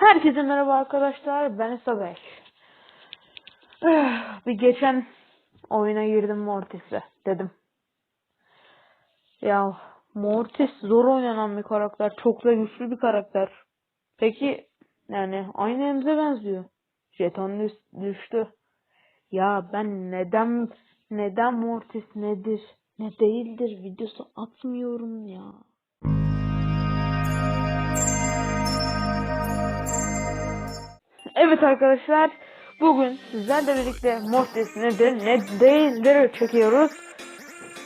Herkese merhaba arkadaşlar. Ben Sabek. Bir geçen oyuna girdim Mortis'le dedim. Ya Mortis zor oynanan bir karakter. Çok da güçlü bir karakter. Peki yani aynı Emze benziyor. Jeton düş- düştü. Ya ben neden neden Mortis nedir ne değildir videosu atmıyorum ya. Evet arkadaşlar bugün sizlerle birlikte Mortis nedir ne değildir çekiyoruz.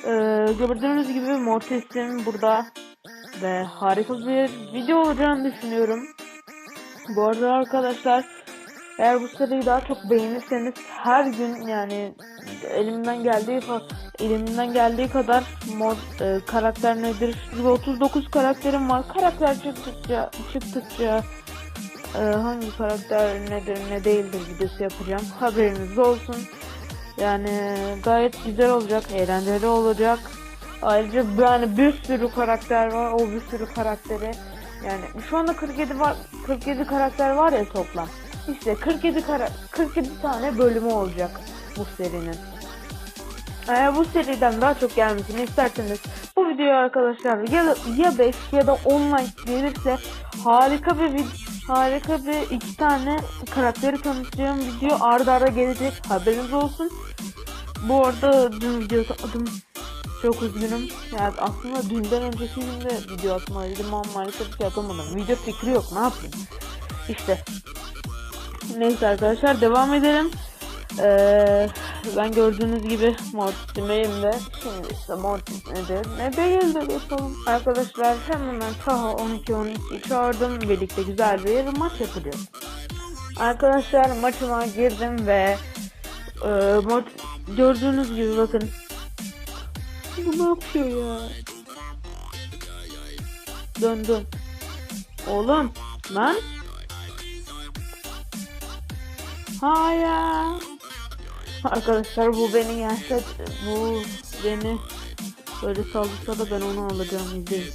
Ee, gördüğünüz gibi Mortis'in burada ve harika bir video olacağını düşünüyorum. Bu arada arkadaşlar eğer bu seriyi daha çok beğenirseniz her gün yani elimden geldiği elimden geldiği kadar mod e, karakter nedir? Gibi 39 karakterim var. Karakter çıktıkça çıktıkça e, hangi karakter nedir ne değildir videosu yapacağım. Haberiniz olsun. Yani gayet güzel olacak, eğlenceli olacak. Ayrıca yani bir sürü karakter var. O bir sürü karakteri yani şu anda 47 var 47 karakter var ya toplam. İşte 47 kara 47 tane bölümü olacak bu serinin. Eğer bu seriden daha çok gelmesini isterseniz bu videoya arkadaşlar ya, ya 5 ya da 10 like gelirse harika bir vid- harika bir iki tane karakteri tanıtacağım video arda arda gelecek haberiniz olsun. Bu arada dün video atmadım. Çok üzgünüm. Yani aslında dünden önceki günde video atmalıydım ama maalesef ki atamadım. Video fikri yok ne yapayım. İşte. Neyse arkadaşlar devam edelim. Ee, ben gördüğünüz gibi Mortis'imeyim de şimdi işte Mortis nedir ne değildir yapalım. Arkadaşlar hemen Taha 12-12 çağırdım. Birlikte güzel bir maç yapacağız. Arkadaşlar maçıma girdim ve e, Mort- gördüğünüz gibi bakın. Bu ne yapıyor ya? Dön dön. Oğlum lan. Hayır. Arkadaşlar bu beni gelse bu beni böyle saldırsa da ben onu alacağım izleyin.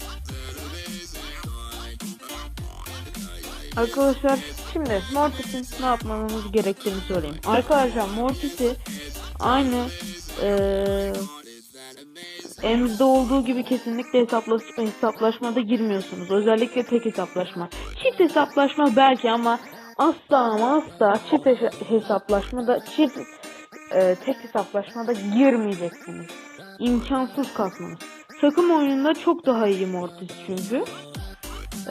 Arkadaşlar şimdi Mortis'in ne yapmamız gerektiğini söyleyeyim. Arkadaşlar Mortis'i aynı eee Emz'de olduğu gibi kesinlikle hesaplaş hesaplaşmada girmiyorsunuz. Özellikle tek hesaplaşma. Çift hesaplaşma belki ama asla ama asla çift he- hesaplaşmada çift e, tek hesaplaşmada girmeyeceksiniz. İmkansız kasmanız. Takım oyununda çok daha iyi Mortis çünkü.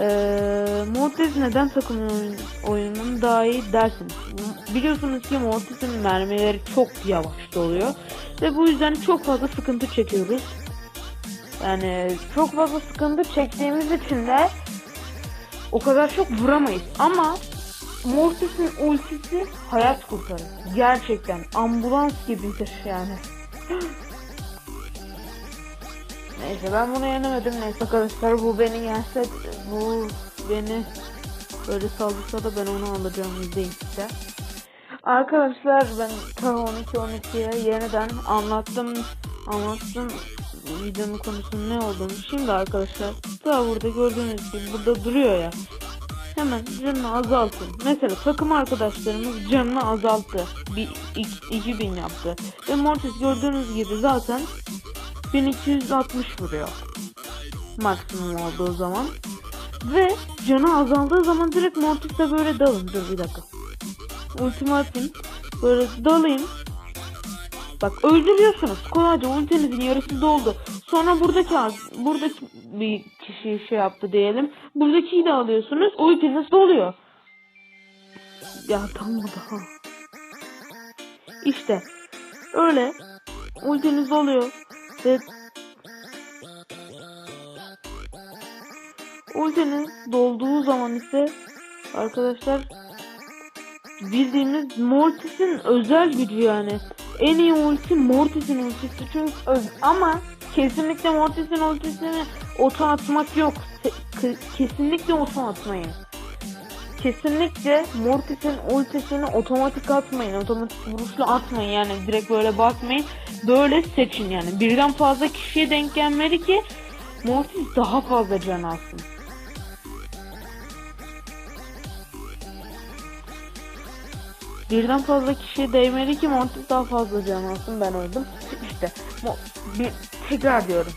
Ee, Mortis neden takım oyun, oyununun daha iyi dersiniz. Biliyorsunuz ki Mortis'in mermileri çok yavaş doluyor. Ve bu yüzden çok fazla sıkıntı çekiyoruz. Yani çok fazla sıkıntı çektiğimiz için de o kadar çok vuramayız. Ama Mortis'in ultisi hayat kurtarır. Gerçekten ambulans gibidir yani. Neyse ben bunu yenemedim. Neyse arkadaşlar bu beni gelse bu beni böyle saldırsa da ben onu alacağım izleyin işte. Arkadaşlar ben ta 12-12'ye yeniden anlattım anlattım videonun konusunun ne olduğunu. Şimdi arkadaşlar daha burada gördüğünüz gibi burada duruyor ya. Hemen canını azaltın. Mesela takım arkadaşlarımız canını azalttı. Bir, iki- 2000 yaptı. Ve Mortis gördüğünüz gibi zaten 1260 vuruyor. Maksimum olduğu zaman. Ve canı azaldığı zaman direkt Mortis'e böyle dalın. Dur bir dakika. Ultimi. Böyle dalayım. Bak öldürüyorsunuz. Kolayca ultinizin yarısı doldu. Sonra buradaki az- buradaki bir kişi şey yaptı diyelim. Buradakiyi de alıyorsunuz. Ultiniz doluyor. Ya tam daha. İşte öyle ultiniz oluyor ve ultiniz dolduğu zaman ise arkadaşlar bildiğimiz Mortis'in özel gücü yani. En iyi ulti Mortis'in ultisi çünkü öz- ama kesinlikle Mortis'in ultisini oto atmak yok. Kesinlikle oto atmayın. Kesinlikle Mortis'in ultisini otomatik atmayın. Otomatik vuruşlu atmayın yani direkt böyle bakmayın. Böyle seçin yani. Birden fazla kişiye denk gelmeli ki Mortis daha fazla can alsın. birden fazla kişi değmedi ki Mortis daha fazla can alsın ben öldüm. İşte Mo- bir, tekrar diyorum.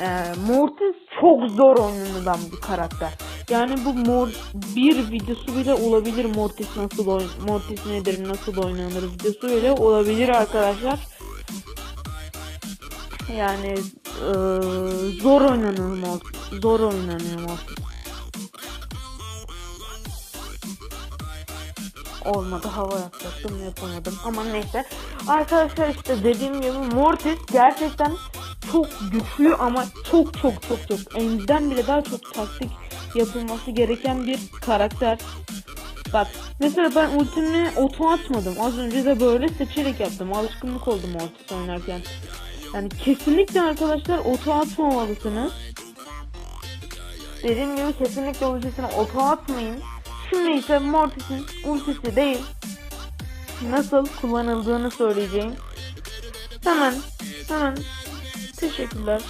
Ee, Mortis çok zor oynanan bir karakter. Yani bu mor bir videosu bile olabilir Mortis nasıl Mortis nedir nasıl oynanır videosu bile olabilir arkadaşlar. Yani eee, zor oynanıyor Mortis. Zor oynanıyor Mortis. Olmadı hava yapacaktım yapamadım ama neyse. Arkadaşlar işte dediğim gibi Mortis gerçekten çok güçlü ama çok çok çok çok Enz'den bile daha çok taktik yapılması gereken bir karakter. Bak mesela ben ultimi oto atmadım. Az önce de böyle seçerek yaptım. Alışkınlık oldum Mortis oynarken. Yani kesinlikle arkadaşlar oto atmamalısınız. Dediğim gibi kesinlikle ultisine oto atmayın. Şimdi ise Mortis'in ultisi değil. Nasıl kullanıldığını söyleyeceğim. Hemen hemen teşekkürler.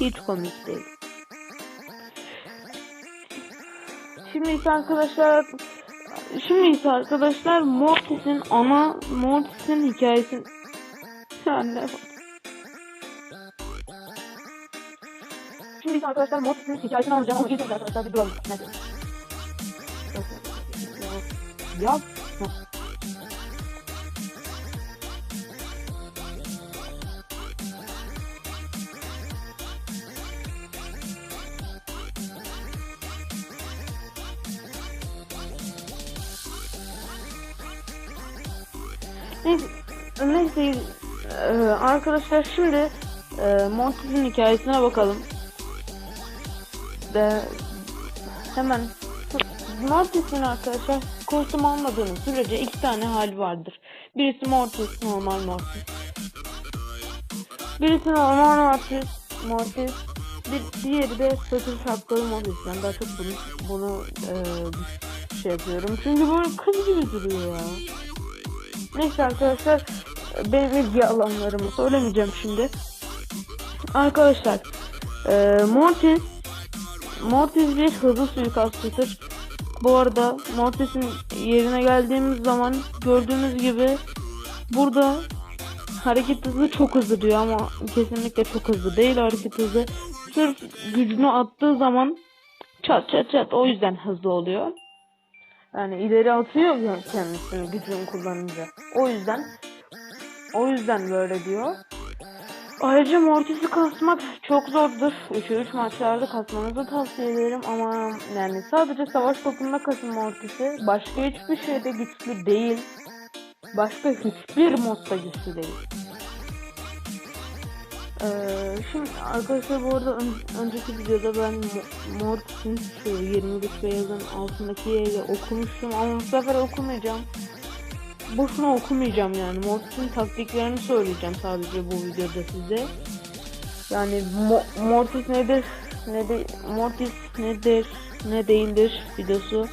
Hiç komik değil. Şimdi ise arkadaşlar Şimdi ise arkadaşlar Mortis'in ana Mortis'in hikayesini Anne. Şimdi ise arkadaşlar Mortis'in hikayesini anlatacağım ama ilk önce arkadaşlar bir duralım. Ya. Neyse, neyse arkadaşlar şimdi e, Mortis'in hikayesine bakalım. De, hemen Mortis'in arkadaşlar kostüm almadığınız sürece iki tane hali vardır. Birisi Mortis, normal Mortis. Birisi normal Mortis, Mortis. Bir, diğeri de satır şapkalı Mortis. Ben daha çok bunu, bunu e, şey yapıyorum. Çünkü böyle kız gibi duruyor ya. Neyse arkadaşlar benim ilgi alanlarımı söylemeyeceğim şimdi. Arkadaşlar e, Mortis Mortis bir hızlı suikastçıdır. Bu arada Mortis'in yerine geldiğimiz zaman gördüğünüz gibi burada hareket hızı çok hızlı diyor ama kesinlikle çok hızlı değil hareket hızı. Sırf gücünü attığı zaman çat çat çat o yüzden hızlı oluyor. Yani ileri atıyor kendisini gücünü kullanınca. O yüzden o yüzden böyle diyor. Ayrıca Mortis'i kasmak çok zordur. 3'e 3 maçlarda kasmanızı tavsiye ederim ama yani sadece savaş topunda kasın Mortis'i. Başka hiçbir şeyde güçlü değil. Başka hiçbir modda güçlü değil. Ee, şimdi arkadaşlar bu arada ön- önceki videoda ben Mo- Mortis'in şu 21 beyazın altındaki yeri okumuştum ama bu sefer okumayacağım. Boşuna okumayacağım yani. Mortis'in taktiklerini söyleyeceğim sadece bu videoda size. Yani Mo- Mortis nedir? Ne de Mortis nedir? Ne değildir videosu.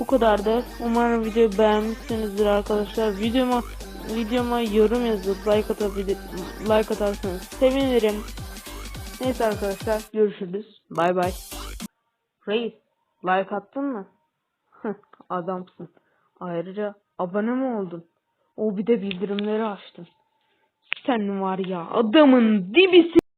Bu kadar da. Umarım videoyu beğenmişsinizdir arkadaşlar. Videoma videoma yorum yazıp like atabilir like atarsanız sevinirim. Neyse arkadaşlar görüşürüz. Bay bay. Reis like attın mı? Adamsın. Ayrıca abone mi oldun? O bir de bildirimleri açtın. Sen var ya adamın dibisin.